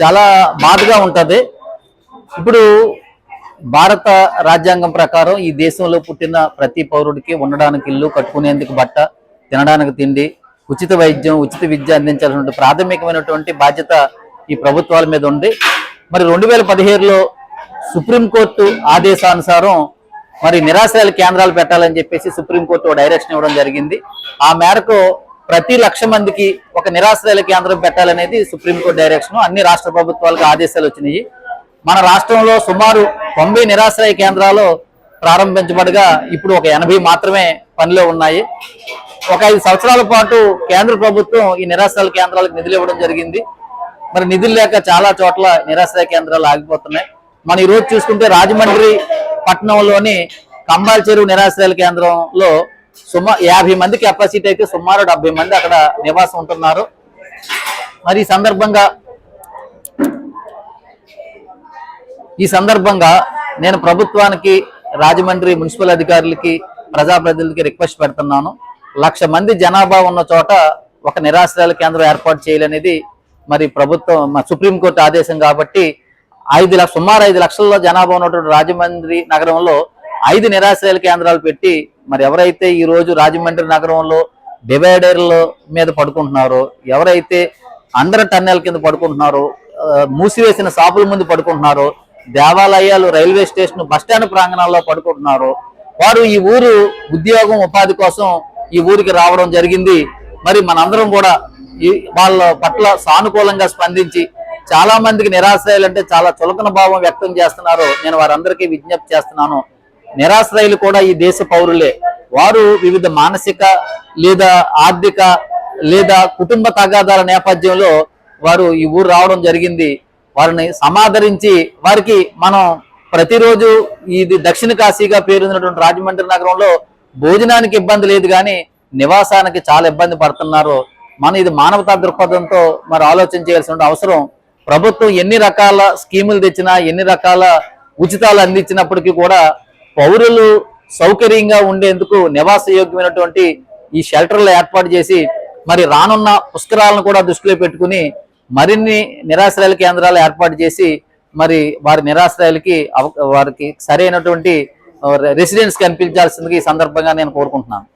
చాలా బాధగా ఉంటుంది. ఇప్పుడు భారత రాజ్యాంగం ప్రకారం ఈ దేశంలో పుట్టిన ప్రతి పౌరుడికి ఉండడానికి ఇల్లు కట్టుకునేందుకు బట్ట తినడానికి తిండి ఉచిత వైద్యం ఉచిత విద్య అందించాల్సినటువంటి ప్రాథమికమైనటువంటి బాధ్యత ఈ ప్రభుత్వాల మీద ఉంది. మరి రెండు వేల పదిహేడులో సుప్రీంకోర్టు ఆదేశానుసారం మరి నిరాశ్రయాల కేంద్రాలు పెట్టాలని చెప్పేసి సుప్రీంకోర్టు డైరెక్షన్ ఇవ్వడం జరిగింది. ఆ మేరకు ప్రతి లక్ష మందికి ఒక నిరాశ్రయాల కేంద్రం పెట్టాలనేది సుప్రీంకోర్టు డైరెక్షన్ అన్ని రాష్ట్ర ప్రభుత్వాలకు ఆదేశాలు వచ్చినాయి. మన రాష్ట్రంలో సుమారు తొంభై నిరాశ్రయ కేంద్రాలు ప్రారంభించబడగా ఇప్పుడు ఒక ఎనభై మాత్రమే పనిలో ఉన్నాయి. ఒక ఐదు సంవత్సరాల పాటు కేంద్ర ప్రభుత్వం ఈ నిరాశ్రయాల కేంద్రాలకు నిధులు ఇవ్వడం జరిగింది. మరి నిధులు లేక చాలా చోట్ల నిరాశ్రయ కేంద్రాలు ఆగిపోతున్నాయి. మనం ఈ రోజు చూసుకుంటే రాజమండ్రి పట్టణంలోని కంబాల్ చెరువు నిరాశ్రయాల కేంద్రంలో సుమా యాభై మంది కెపాసిటీ అయితే సుమారు డెబ్బై మంది అక్కడ నివాసం ఉంటున్నారు. మరి ఈ సందర్భంగా ఈ సందర్భంగా నేను ప్రభుత్వానికి రాజమండ్రి మున్సిపల్ అధికారులకి ప్రజాప్రతినిధులకి రిక్వెస్ట్ పెడుతున్నాను. లక్ష మంది జనాభా ఉన్న చోట ఒక నిరాశ్రయాల కేంద్రం ఏర్పాటు చేయాలనేది మరి ప్రభుత్వం సుప్రీంకోర్టు ఆదేశం కాబట్టి ఐదు లక్ష సుమారు ఐదు లక్షల్లో జనాభా ఉన్నటువంటి రాజమండ్రి నగరంలో ఐదు నిరాశ్రయాల కేంద్రాలు పెట్టి మరి ఎవరైతే ఈ రోజు రాజమండ్రి నగరంలో డివైడర్ల మీద పడుకుంటున్నారో ఎవరైతే అండర్ టన్నెల్ కింద పడుకుంటున్నారో మూసివేసిన షాపుల ముందు పడుకుంటున్నారో దేవాలయాలు రైల్వే స్టేషన్ బస్టాండ్ ప్రాంగణాల్లో పడుకుంటున్నారు వారు ఈ ఊరు ఉద్యోగం ఉపాధి కోసం ఈ ఊరికి రావడం జరిగింది. మరి మనందరం కూడా ఈ వాళ్ళ పట్ల సానుకూలంగా స్పందించి చాలా మందికి నిరాశ్రయాలు అంటే చాలా చులకన భావం వ్యక్తం చేస్తున్నారు. నేను వారందరికీ విజ్ఞప్తి చేస్తున్నాను. నిరాశ్రయులు కూడా ఈ దేశ పౌరులే. వారు వివిధ మానసిక లేదా ఆర్థిక లేదా కుటుంబ తగాదాల నేపథ్యంలో వారు ఈ ఊరు రావడం జరిగింది. వారిని సమాదరించి వారికి మనం ప్రతిరోజు ఇది దక్షిణ కాశీగా పేరుందినటువంటి రాజమండ్రి నగరంలో భోజనానికి ఇబ్బంది లేదు కానీ నివాసానికి చాలా ఇబ్బంది పడుతున్నారు. మనం ఇది మానవతా దృక్పథంతో మరి ఆలోచన చేయాల్సిన అవసరం. ప్రభుత్వం ఎన్ని రకాల స్కీములు తెచ్చినా ఎన్ని రకాల ఉచితాలు అందించినప్పటికీ కూడా పౌరులు సౌకర్యంగా ఉండేందుకు నివాస యోగ్యమైనటువంటి ఈ షెల్టర్లు ఏర్పాటు చేసి మరి రానున్న పుష్కరాలను కూడా దృష్టిలో పెట్టుకుని మరిన్ని నిరాశ్రయాల కేంద్రాలు ఏర్పాటు చేసి మరి వారి నిరాశ్రయాలకి వారికి సరైనటువంటి రెసిడెన్స్ కనిపించాల్సిందిగా ఈ సందర్భంగా నేను కోరుకుంటున్నాను.